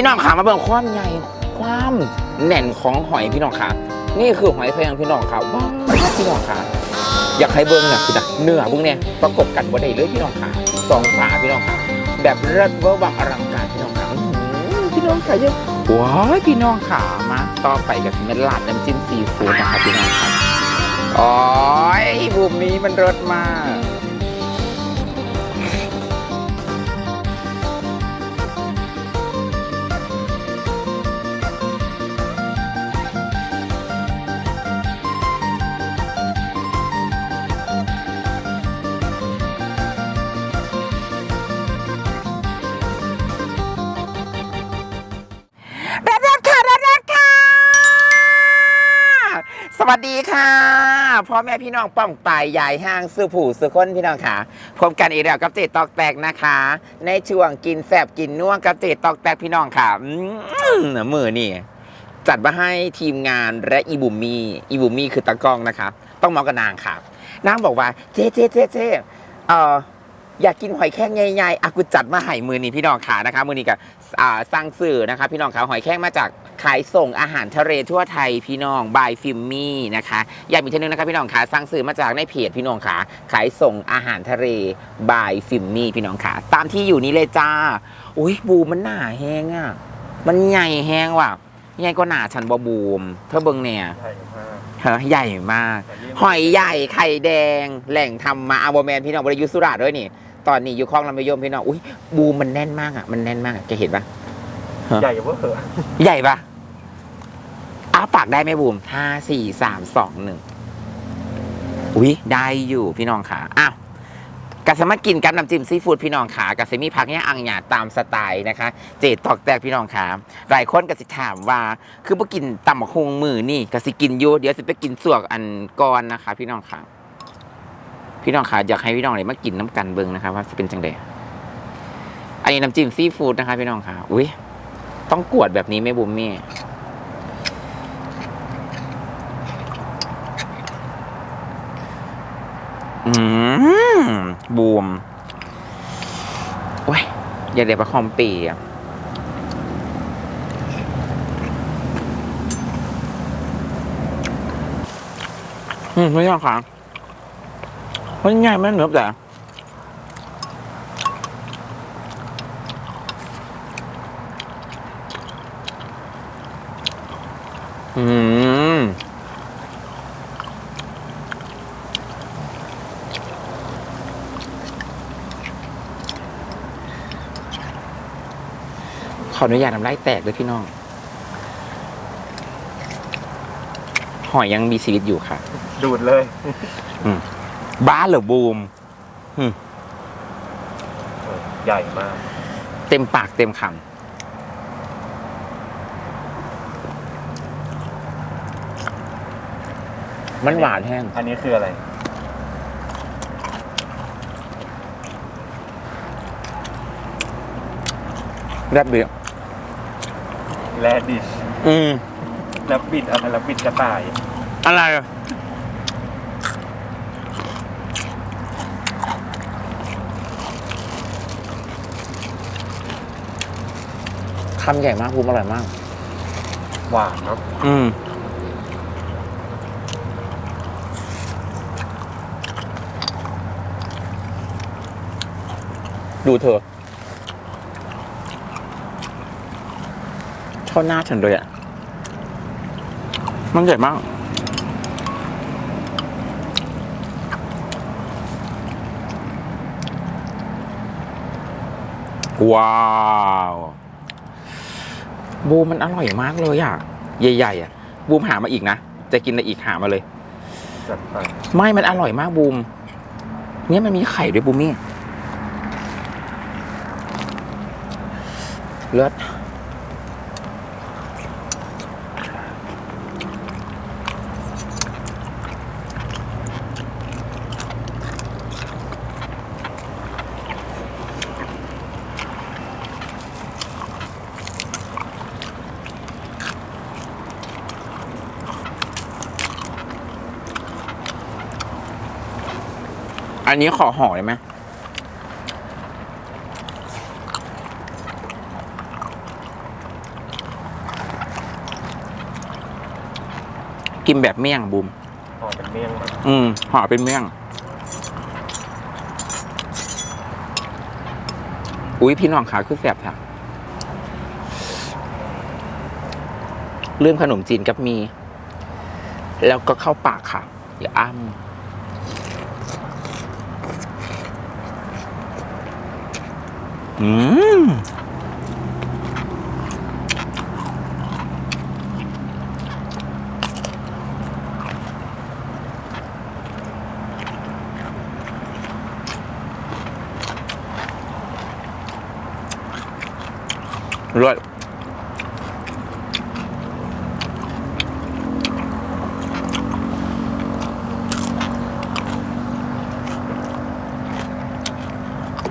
พี่น้องขามาเบิ่งความใหญ่ ความแน่นของหอยพี่น้องขานี่คือหอยแครงพี่น้องขาว้าพี่น้องขาอยากให้เบิ่งเนี่ยคือนะเนื้อพวกเนี่ยประกบกันบ่ได้เลยพี่น้องขาสองฝาพี่น้องขาแบบเลิศเวอร์วังอลังการพี่น้องขาพี่น้องขาเยอะว้ายพี่น้องขามาต่อไปกับเมลาดน้ำจิ้มซีฟู้ดนะครับพี่น้องครับโอ้ยบุมนี้มันรสมาก สวัสดีค่ะพ่อแม่พี่น้องป้องปายยายห้างซื้อผู้ซื้อคนพี่น้องค่ะพบกันอีกแล้วกับเจตอกแตกนะคะ ในช่วงกินแสบกินน่วงกับเจตอกแตกพี่น้องค่ะมมือนี่จัดมาให้ทีมงานและอีบุมมี่อีบุมมี่คือตากล้องนะคะ ต้องมองกับนางค่ะ นางบอกว่าเจ๊เจ๊เจ๊เจ๊เออ อยากกินหอยแครงใหญ่ๆอากูจัดมาให้มือนี้พี่น้องค่ะนะคะมือนี้กับอ่าสร้างสื่อนะคะ พี่น้องค่ะหอยแครงมาจากขายส่งอาหารทะเลทั่วไทยพี่น้องบายฟิมมี่นะคะอยากมีเท่านึงนะคะพี่น้องค่ะสร้างสื่อมาจากในเพจพี่น้องค่ะขายส่งอาหารทะเลบายฟิมมี่พี่น้องค่ะตามที่อยู่นี้เลยจ้าอุ้ยบูมมันหนาแห้งอะมันใหญ่แห้งว่ะใหญ่กว่าหนาฉันบอบูมเธอเบิ่งเนี่ยใช่มากเฮ้ยใหญ่มาก หอยใหญ่ไข่แดง แหล่งทำมาอาโบแมนพี่น้องบริยุทธสุราษฎร์ด้วยนี่ ตอนนี้อยู่คลองลำพะยมพี่น้องอุ้ยบูมมันแน่นมากอะมันแน่นมากอะแกเห็นปะใหญ่เวอร์ใหญ่ปะอ้าปากได้ไหมบูมห้าสี่สามสองหนึ่งอุ้ยได้อยู่พี่น้องขาอ้าวกะสามารถกินกับน้ำจิ้มซีฟู้ดพี่น้องขากะสมีผักเนี่ยอังหยาดตามสไตล์นะคะ เจตตอกแตกพี่น้องขาหลายคนก็สิถามว่าคือพอกินตำบักฮงมือนี่ก็สิกินอยู่เดี๋ยวสิไปกินสวกอันก่อนนะคะ พี่น้องขา พี่น้องขาอยากให้พี่น้องเลยมากินน้ำกันเบิงนะคะว่าจะเป็นจังไดอันนี้น้ำจิ้มซีฟู้ดนะคะพี่น้องขาอุ้ยต้องกวดแบบนี้ไหม่บุมมี่อืมบูมโอ้ย อย่าเดี๋ยวประคอมปีอะอืมไม่ยากค่ะ มันง่ายไหมเนื้อแต่อืมขออนุญาตน้ำลายแตกเลยพี่น้อง หอยยังมีชีวิตอยู่ค่ะ ดูดเลย บ้าเหรอบูมใหญ่มาก เต็มปากเต็มคำมันหวานแห้งอันนี้คืออะไร แรบเบียแรดดิชอืมแรบบิดอะไรแรบบิดกระต่าย อะไรอะคำใหญ่มากภูมิอร่อยมาก หวานเนาะอืม ดูเธอชอบหน้าฉันเลยอะ มันใหญ่มาก ว้าว บูมมันอร่อยมากเลยอะ ใหญ่ๆอะ บูมหามาอีกนะ จะกินอะไรอีกหามาเลย จัดไปไม่ มันอร่อยมากบูม เนี่ยมันมีไข่ด้วยบูมมี่ เลือด อันนี้ขอห่อได้ไหมกินแบบเมี่ยงบุมห่อเป็นเมี่ยงอืมห่อเป็นเมี่ยง อุ้ยพี่น้องขาคือแสบแท้ลืมขนมจีนกับมี แล้วก็เข้าปากค่ะ อย่าอ้าม อืมรวด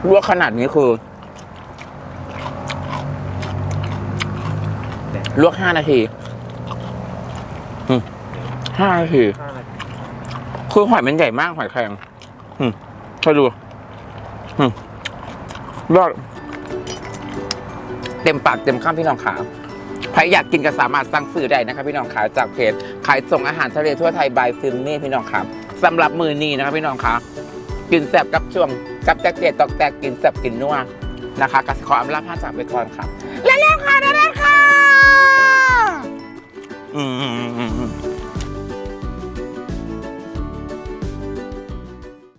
ลวกขนาดนี้คือ ลวกห้านาทีห้านาทีคือหอยมันใหญ่มากหอยแครงอืมไปดูอืมรอดเต็มปากเต็มคำพี่น้องขาใครอยากกินก็สามารถสั่งซื้อได้นะครับพี่น้องขาจากเพจขายส่งอาหารทะเลทั่วไทยบายฟิล์มเม่พี่น้องขาสำหรับมือนี้นะครับพี่น้องขากินแซ่บกับช่วงกับแจ๊กเจ็ดตอกแตกกินแซ่บกินนัวนะคะกสิขออำลาพาจากไปก่อนครับแล้วแล้วค่ะแล้วค่ะอืมอื มอืมอืม